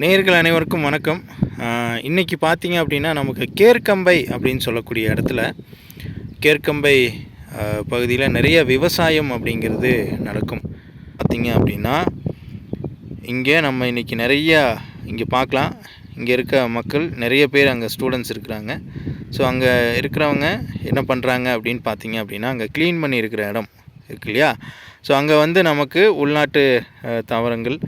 நேர்கள் அனைவருக்கும் வணக்கம். இன்றைக்கி பார்த்தீங்க அப்படின்னா நமக்கு கேர்க்கம்பை அப்படின்னு சொல்லக்கூடிய இடத்துல கேர்க்கம்பை பகுதியில் நிறைய விவசாயம் அப்படிங்கிறது நடக்கும். பார்த்திங்க அப்படின்னா இங்கே நம்ம இன்றைக்கி நிறையா இங்கே பார்க்கலாம். இங்கே இருக்க மக்கள் நிறைய பேர் அங்கே ஸ்டூடெண்ட்ஸ் இருக்கிறாங்க. ஸோ அங்கே இருக்கிறவங்க என்ன பண்ணுறாங்க அப்படின்னு பார்த்தீங்க அப்படின்னா அங்கே க்ளீன் பண்ணி இருக்கிற இடம். இருக்கு இல்லையா? ஸோ அங்கே வந்து நமக்கு உள்நாட்டு தாவரங்கள்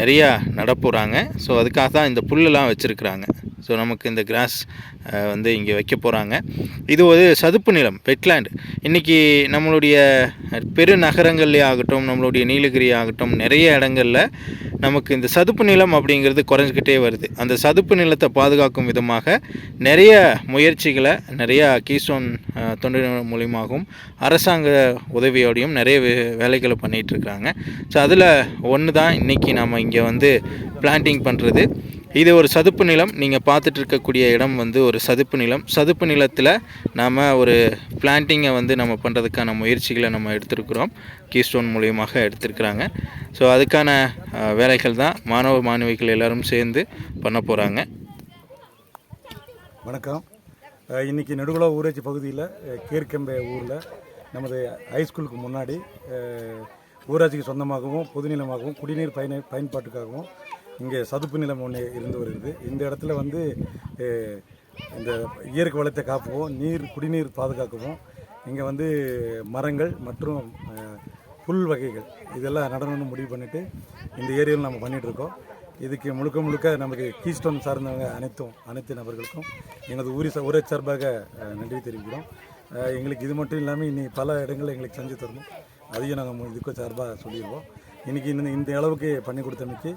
நிறையா நடப்போகிறாங்க ஸோ அதுக்காக தான் இந்த புல்லெலாம் வச்சுருக்குறாங்க. ஸோ நமக்கு இந்த கிராஸ் வந்து இங்கே வைக்க போகிறாங்க இது ஒரு சதுப்பு நிலம் வெட்லேண்ட் இன்றைக்கி நம்மளுடைய பெருநகரங்கள்லே ஆகட்டும் நம்மளுடைய நீலகிரி ஆகட்டும் நிறைய இடங்களில் நமக்கு இந்த சதுப்பு நிலம் அப்படிங்கிறது குறைஞ்சிக்கிட்டே வருது. அந்த சதுப்பு நிலத்தை பாதுகாக்கும் விதமாக நிறைய முயற்சிகளை நிறையா கீசோன் தொண்டு நிறுவனம் மூலியமாகவும் அரசாங்க உதவியோடையும் நிறைய வே- வேலைகளை பண்ணிகிட்ருக்காங்க ஸோ அதில் ஒன்று தான் இன்றைக்கி நம்ம இங்கே வந்து பிளான்டிங் பண்ணுறது இது ஒரு சதுப்பு நிலம். நீங்கள் பார்த்துட்டு இருக்கக்கூடிய இடம் வந்து ஒரு சதுப்பு நிலம். சதுப்பு நிலத்தில் நாம் ஒரு பிளான்ட்டிங்கை வந்து நம்ம பண்ணுறதுக்கான முயற்சிகளை நம்ம எடுத்திருக்கிறோம். கீஸ்டோன் மூலியமாக எடுத்திருக்கிறாங்க. ஸோ அதுக்கான வேலைகள் தான் மாணவ மாணவிகள் எல்லோரும் சேர்ந்து பண்ண போகிறாங்க வணக்கம். இன்றைக்கி இன்னைக்கு நெடுகுளா ஊராட்சி பகுதியில் கேர்க்கம்பே ஊரில் நமது ஹைஸ்கூலுக்கு முன்னாடி ஊராட்சிக்கு சொந்தமாகவும் பொதுநிலமாகவும் குடிநீர் பயன பயன்பாட்டுக்காகவும் இங்கே சதுப்பு நிலம் ஒன்று இருந்து வருகிறது இந்த இடத்துல வந்து இந்த இயற்கை வளத்தை காப்போம் நீர் குடிநீர் பாதுகாக்கவும். இங்கே வந்து மரங்கள் மற்றும் புல் வகைகள். இதெல்லாம் நடனம்னு முடிவு பண்ணிவிட்டு இந்த ஏரியாவில் நம்ம பண்ணிகிட்ருக்கோம் இதுக்கு முழுக்க முழுக்க நமக்கு கீஸ்டோன் சார்ந்தவங்க அனைத்தும் அனைத்து நபர்களுக்கும் எனது ஊரி ச- ஊரை சார்பாக நன்றி தெரிவிக்கிறோம். எங்களுக்கு இது மட்டும் இல்லாமல் இனி பல இடங்களில் எங்களுக்கு செஞ்சு தரணும். அதையும் நாங்கள் இதுக்கு சார்பாக சொல்லிடுவோம் இன்றைக்கி இந்த இந்த அளவுக்கு பண்ணி கொடுத்தமைக்கு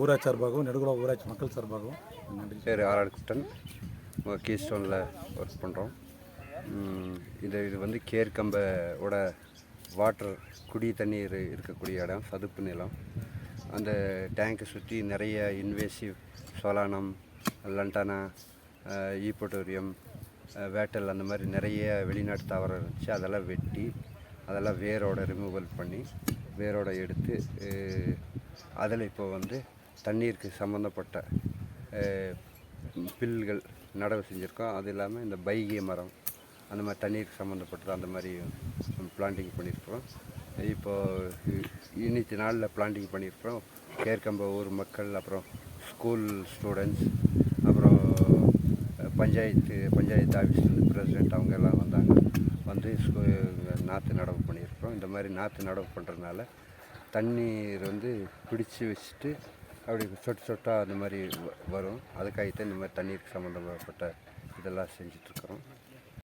ஊராட்சி சார்பாகவும் நெடுகுளா ஊராட்சி மக்கள் சார்பாகவும் நன்றி. பேர் ஆர்ஆர் கீ ஸ்டோனில் ஒர்க் பண்ணுறோம் இது இது வந்து கேர்கம்போட வாட்டர் குடி தண்ணீர் இருக்கக்கூடிய இடம் சதுப்பு நிலம். அந்த டேங்கை சுற்றி நிறைய இன்வேசிவ் சோலானம் லண்டானா ஈப்போட்டோரியம் வேட்டல் அந்த மாதிரி நிறைய வெளிநாட்டு தாவரம் இருந்துச்சு. அதெல்லாம் வெட்டி அதெல்லாம் வேரோட ரிமூவல் பண்ணி வேரோட எடுத்து அதில் இப்போ வந்து தண்ணீருக்கு சம்மந்தப்பட்ட பில்கள் நடவு செஞ்சுருக்கோம். அது இல்லாமல் இந்த பைகிய மரம் அந்த மாதிரி தண்ணீருக்கு சம்மந்தப்பட்டது அந்த மாதிரி பிளான்டிங் பண்ணியிருக்கிறோம். இப்போது இன்னைக்கு நாளில் பிளான்டிங் பண்ணியிருக்கிறோம். கேர்க்கம்ப ஊர் மக்கள் அப்புறம் ஸ்கூல் ஸ்டூடெண்ட்ஸ் அப்புறம் பஞ்சாயத்து பஞ்சாயத்து ஆஃபீஸ்லேருந்து பிரசிடெண்ட் அவங்க எல்லாம் வந்தாங்க. வந்து நாற்று நடவு பண்ணியிருக்கிறோம். இந்த மாதிரி நாற்று நடவு பண்ணுறதுனால தண்ணீர் வந்து பிடிச்சி வச்சுட்டு அப்படி சொட்டு சொட்டாக அந்த மாதிரி வ- வரும். அதுக்காகத்தான் இந்த மாதிரி தண்ணீருக்கு சம்மந்தப்பட்ட இதெல்லாம் செஞ்சிட்ருக்குறோம்